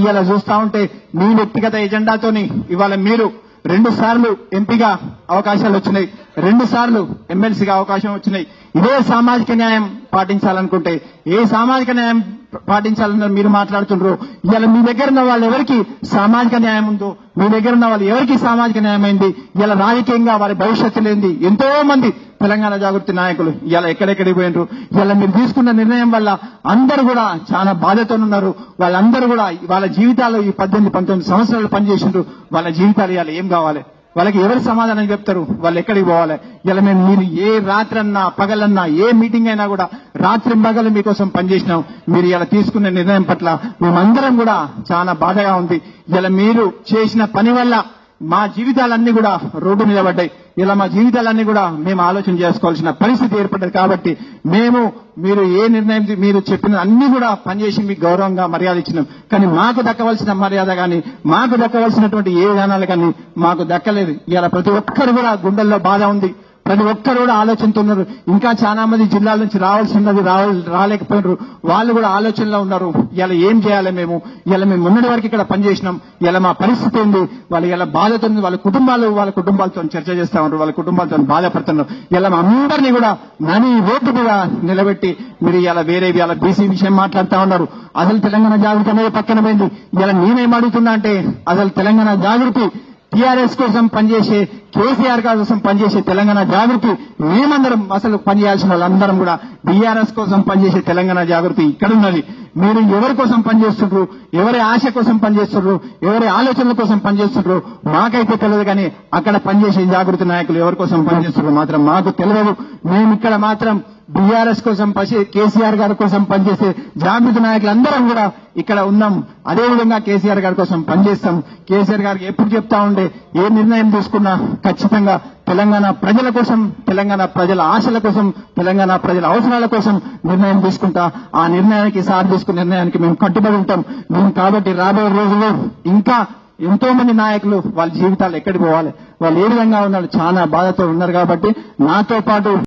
ఇవాళ చూస్తా ఉంటే మీ వ్యక్తిగత ఎజెండాతోని ఇవాళ మీరు రెండు సార్లు ఎంపీగా అవకాశాలు వచ్చినాయి. రెండు సార్లు ఎమ్మెల్సీగా అవకాశం వచ్చినాయి. ఇదే సామాజిక న్యాయం పాటించాలనుకుంటే ఏ సామాజిక న్యాయం పాటించాలని మీరు మాట్లాడుతుండ్రు ఇవాళ మీ దగ్గర ఉన్న వాళ్ళు ఎవరికి సామాజిక న్యాయం ఉందో మీ దగ్గర ఉన్న వాళ్ళు ఎవరికి సామాజిక న్యాయం అయింది ఇలా రాజకీయంగా వారి భవిష్యత్తు లేనిది ఎంతో మంది తెలంగాణ జాగృతి నాయకులు ఇలా ఎక్కడెక్కడికి పోయినారు ఇలా మీరు తీసుకున్న నిర్ణయం వల్ల అందరూ కూడా చాలా బాధతో ఉన్నారు వాళ్ళందరూ కూడా వాళ్ళ జీవితాలు ఈ పద్దెనిమిది పంతొమ్మిది సంవత్సరాలు పనిచేసిండ్రు. వాళ్ళ జీవితాలు ఇవాళ ఏం కావాలి? వాళ్ళకి ఎవరు సమాధానం చెప్తారు? వాళ్ళు ఎక్కడికి పోవాలి? ఇలా మేము మీరు ఏ రాత్రి అన్నా పగలన్నా ఏ మీటింగ్ అయినా కూడా రాత్రి పగలు మీకోసం పనిచేసినాం. మీరు ఇలా తీసుకున్న నిర్ణయం పట్ల మేమందరం కూడా చాలా బాధగా ఉంది. ఇలా మీరు చేసిన పని వల్ల మా జీవితాలన్నీ కూడా రోడ్డు మీద పడ్డాయి. ఇలా మా జీవితాలన్నీ కూడా మేము ఆలోచన చేసుకోవాల్సిన పరిస్థితి ఏర్పడ్డది కాబట్టి మేము మీరు ఏ నిర్ణయం మీరు చెప్పిన అన్ని కూడా పనిచేసి మీకు గౌరవంగా మర్యాద ఇచ్చినాం. కానీ మాకు దక్కవలసిన మర్యాద కానీ మాకు దక్కవలసినటువంటి ఏ విధానాలు కానీ మాకు దక్కలేదు. ఇలా ప్రతి ఒక్కరు కూడా గుండెల్లో బాధ ఉంది. ప్రతి ఒక్కరు కూడా ఆలోచనతో ఇంకా చాలా మంది జిల్లాల నుంచి రావాల్సి ఉన్నది రావ- రాలేకపోయినారు. వాళ్ళు కూడా ఆలోచనలో ఉన్నారు. ఇలా ఏం చేయాలి మేము? ఇలా మేము మొన్నటి వరకు ఇక్కడ పనిచేసినాం. ఇలా మా పరిస్థితి ఏంది? వాళ్ళు ఇలా బాధతో వాళ్ళ కుటుంబాలు వాళ్ళ కుటుంబాలతో చర్చ చేస్తా ఉన్నారు. వాళ్ళ కుటుంబాలతో బాధపడుతున్నారు. ఇలా మా అందరినీ కూడా నని ఓటు కూడా నిలబెట్టి మీరు ఇలా వేరే ఇలా బీసీ విషయం మాట్లాడుతా ఉన్నారు. అసలు తెలంగాణ జాగృతి అనేది పక్కన పోయింది. ఇలా నేనేం అడుగుతున్నా అంటే అసలు తెలంగాణ జాగృతి టీఆర్ఎస్ కోసం పనిచేసే కేసీఆర్ కోసం పనిచేసే తెలంగాణ జాగృతి మేమందరం అసలు పనిచేయాల్సిన వాళ్ళందరం కూడా బీఆర్ఎస్ కోసం పనిచేసే తెలంగాణ జాగృతి ఇక్కడ ఉన్నది మీరు ఎవరి కోసం పనిచేస్తుండ్రు ఎవరి ఆశ కోసం పనిచేస్తుండ్రు ఎవరి ఆలోచనల కోసం పనిచేస్తుండ్రు మాకైతే తెలియదు కానీ అక్కడ పనిచేసే జాగృతి నాయకులు ఎవరి కోసం పనిచేస్తుండ్రు మాత్రం మాకు తెలియదు మేము ఇక్కడ మాత్రం బీఆర్ఎస్ కోసం పసి కేసీఆర్ గారి కోసం పనిచేసే జాగృతి నాయకులందరం కూడా ఇక్కడ ఉన్నాం. అదే విధంగా కేసీఆర్ గారి కోసం పనిచేస్తాం. కేసీఆర్ గారికి ఎప్పుడు చెప్తా ఉండే ఏ నిర్ణయం తీసుకున్నా ఖచ్చితంగా తెలంగాణ ప్రజల కోసం తెలంగాణ ప్రజల ఆశల కోసం తెలంగాణ ప్రజల అవసరాల కోసం నిర్ణయం తీసుకుంటా. ఆ నిర్ణయానికి సార్ తీసుకున్న నిర్ణయానికి మేము కట్టుబడి ఉంటాం. మేము కాబట్టి రాబోయే రోజుల్లో ఇంకా ఎంతో మంది నాయకులు వాళ్ళ జీవితాలు ఎక్కడికి పోవాలి? వాళ్ళు ఏ విధంగా ఉన్నారు? చాలా బాధతో ఉన్నారు కాబట్టి నాతో పాటు